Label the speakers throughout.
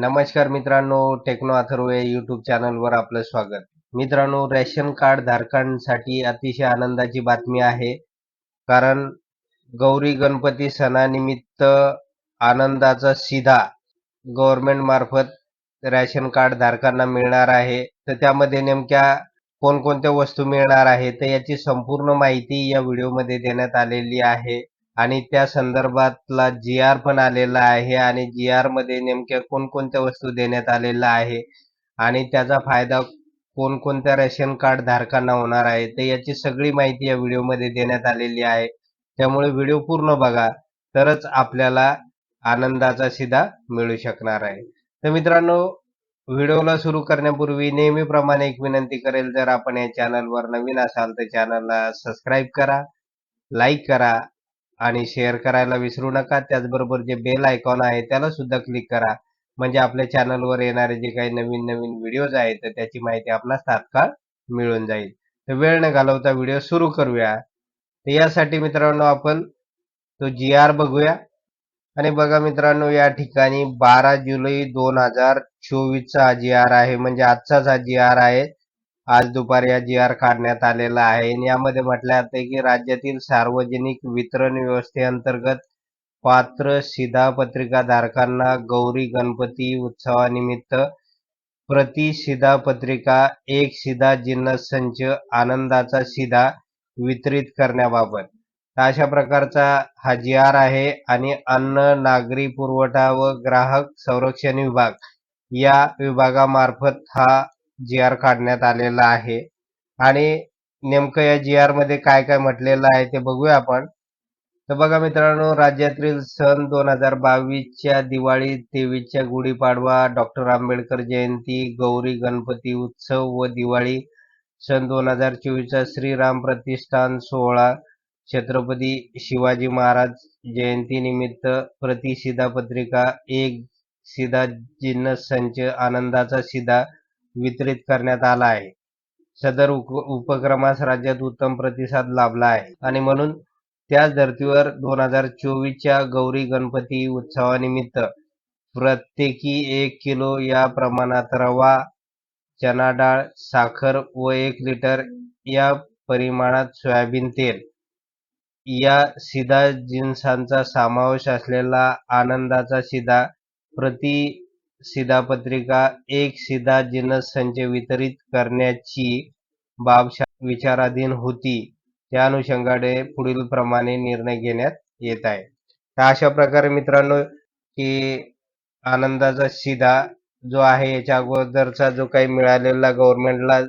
Speaker 1: नमस्कार मित्रांनो techno अथर्वे YouTube YouTube चॅनलवर आपलं स्वागत. मित्रांनो रेशन कार्ड धारकांसाठी अतिशय आनंदाची बातमी आहे. कारण गौरी गणपती सणानिमित्त आनंदाचा सीधा गव्हर्नमेंट मार्फत रेशन कार्ड धारकांना मिळणार आहे. तर त्यामध्ये नेमक्या कोणकोणत्या वस्तू मिळणार आहे तर याची संपूर्ण माहिती या व्हिडिओमध्ये देण्यात आलेली आहे. आणि त्या संदर्भातला जी आर पण आलेला आहे आणि जी आरमध्ये नेमक्या कोणकोणत्या वस्तू देण्यात आलेल्या आहे आणि त्याचा फायदा कोणकोणत्या रेशन कार्ड धारकांना होणार आहे तर याची सगळी माहिती या व्हिडिओमध्ये देण्यात आलेली आहे. त्यामुळे व्हिडिओ पूर्ण बघा तरच आपल्याला आनंदाचा सीधा मिळू शकणार आहे. तर मित्रांनो व्हिडिओला सुरू करण्यापूर्वी नेहमीप्रमाणे एक विनंती करेल जर आपण या चॅनलवर नवीन असाल तर चॅनलला सबस्क्राईब करा लाईक करा आणि शेअर करायला विसरू नका. त्याचबरोबर जे बेल आयकॉन आहे त्याला सुद्धा क्लिक करा. म्हणजे आपल्या चॅनलवर येणारे जे काही नवीन नवीन व्हिडिओज आहेत तर त्याची माहिती आपणास तात्काळ मिळून जाईल. तर वेळ न घालवता व्हिडिओ सुरू करूया. तर यासाठी मित्रांनो आपण तो जी आर बघूया. आणि बघा मित्रांनो या ठिकाणी बारा जुलै दोन हजार चोवीसचा हा जी आर आहे. म्हणजे आजचाच हा जी आर आहे. आज दुपारी हा जी आर काढण्यात आलेला आहे. यामध्ये म्हटलं जाते की राज्यातील सार्वजनिक वितरण व्यवस्थेअंतर्गत पात्र सिधा पत्रिका धारकांना गौरी गणपती उत्सवानिमित्त प्रति शिधा पत्रिका एक शिधा जिन्नस संच आनंदाचा शिधा वितरित करण्याबाबत. अशा प्रकारचा हा जी आर आहे आणि अन्न नागरी पुरवठा व ग्राहक संरक्षण विभाग या विभागामार्फत हा जी आर काढण्यात आलेला आहे. आणि नेमकं या जी आरमध्ये काय काय म्हटलेलं आहे ते बघूया आपण. तर बघा मित्रांनो राज्यातील सन दोन हजार बावीसच्या दिवाळी तेवीसच्या गुढीपाडवा डॉक्टर आंबेडकर जयंती गौरी गणपती उत्सव व दिवाळी सन दोन हजार चोवीसचा श्रीराम प्रतिष्ठान सोहळा छत्रपती शिवाजी महाराज जयंतीनिमित्त प्रति शिधा पत्रिका एक सिधा जिन्नस संच आनंदाचा सिधा वितरित करण्यात आला आहे. सदर उपक्रमास राज्यात उत्तम प्रतिसाद लाभला आहे. आणि म्हणून त्याच धर्तीवर दोन हजार चोवीसच्या गौरी गणपती उत्सवानिमित्त प्रत्येकी एक किलो या प्रमाणात रवा चना डाळ साखर व एक लिटर या परिमाणात सोयाबीन तेल. या सिधा जिन्सांचा समावेश असलेला आनंदाचा सिधा प्रति शिधापत्रिका एक शिधा जिनस संच वितरित करण्याची बाब विचाराधीन होती. त्या अनुषंगाने पुढील प्रमाणे निर्णय घेण्यात येत आहे. तर अशा प्रकारे मित्रांनो की आनंदाचा शिधा जो आहे याच्या अगोदरचा जो काही मिळालेला गव्हर्नमेंटला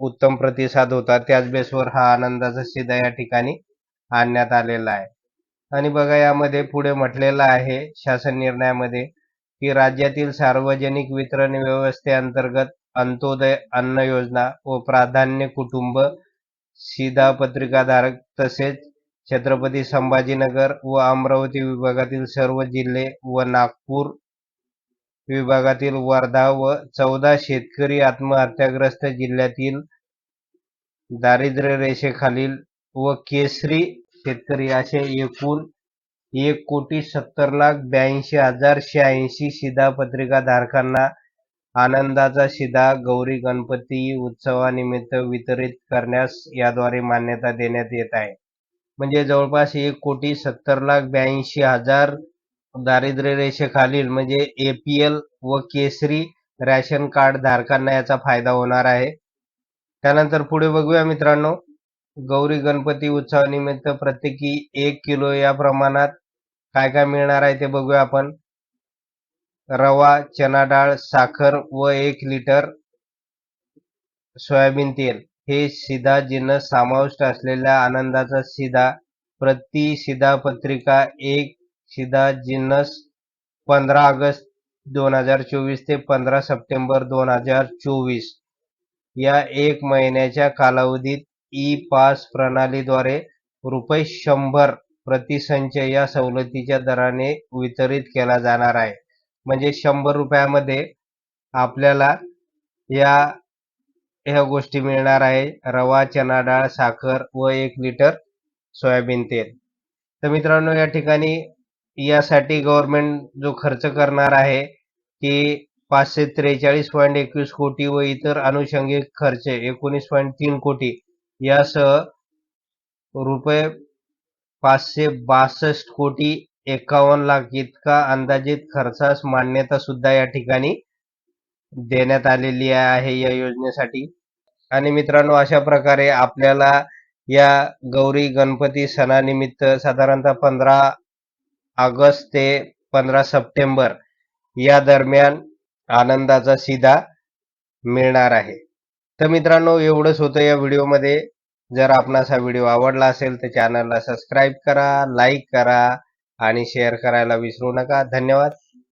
Speaker 1: उत्तम प्रतिसाद होता त्याच बेसवर हा आनंदाचा शिधा या ठिकाणी आणण्यात आलेला आहे. आणि बघा यामध्ये पुढे म्हटलेलं आहे शासन निर्णयामध्ये की राज्यातील सार्वजनिक वितरण व्यवस्थेअंतर्गत अंत्योदय अन्न योजना व प्राधान्य कुटुंब शिधा पत्रिकाधारक तसेच छत्रपती संभाजीनगर व अमरावती विभागातील सर्व जिल्हे व नागपूर विभागातील वर्धा व चौदा शेतकरी आत्महत्याग्रस्त जिल्ह्यातील दारिद्र्य रेषेखालील व केसरी शेतकरी असे एकूण एक कोटी सत्तर लाख ब्याऐंशी हजार शहाऐंशी शिधा धारकांना आनंदाचा शिधा गौरी गणपती उत्सवानिमित्त वितरित करण्यास याद्वारे मान्यता देण्यात येत आहे. म्हणजे जवळपास एक कोटी सत्तर लाख ब्याऐंशी हजार दारिद्र्य रेषेखालील म्हणजे एल व केसरी रॅशन कार्ड धारकांना याचा फायदा होणार आहे. त्यानंतर पुढे बघूया मित्रांनो. गौरी गणपती उत्सवानिमित्त प्रत्येकी एक किलो या प्रमाणात काय काय मिळणार आहे ते बघूया आपण. रवा चना डाळ साखर व एक लिटर सोयाबीन तेल. हे सीधा जिन्नस समाविष्ट असलेल्या आनंदाचा सीधा प्रति सीधा पत्रिका एक सीधा जिन्नस पंधरा ऑगस्ट दोन हजार चोवीस ते पंधरा सप्टेंबर दोन हजार चोवीस. या एक महिन्याच्या कालावधीत ई पास प्रणालीद्वारे रुपये शंभर प्रतिसंच या सवलतीच्या दराने वितरित केला जाणार आहे. म्हणजे शंभर रुपयामध्ये आपल्याला या ह्या गोष्टी मिळणार आहे. रवा चना डाळ साखर व एक लिटर सोयाबीन तेल. तर मित्रांनो या ठिकाणी यासाठी गव्हर्नमेंट जो खर्च करणार आहे की पाचशे त्रेचाळीस पॉईंट एकवीस कोटी व इतर आनुषंगिक खर्च एकोणीस पॉईंट तीन कोटी यासह रुपये पाचशे बासष्ट कोटी एकावन्न लाख इतका अंदाजित खर्चास मान्यता सुद्धा या ठिकाणी देण्यात आलेली आहे या योजनेसाठी. आणि मित्रांनो अशा प्रकारे आपल्याला या गौरी गणपती सणानिमित्त साधारणतः पंधरा ऑगस्ट ते पंधरा सप्टेंबर या दरम्यान आनंदाचा सीधा मिळणार आहे. तर मित्रांनो एवढंच होतं या व्हिडिओमध्ये. जर आपणास हा व्हिडिओ आवडला असेल तर चॅनलला सबस्क्राईब करा लाईक करा आणि शेअर करायला विसरू नका. धन्यवाद.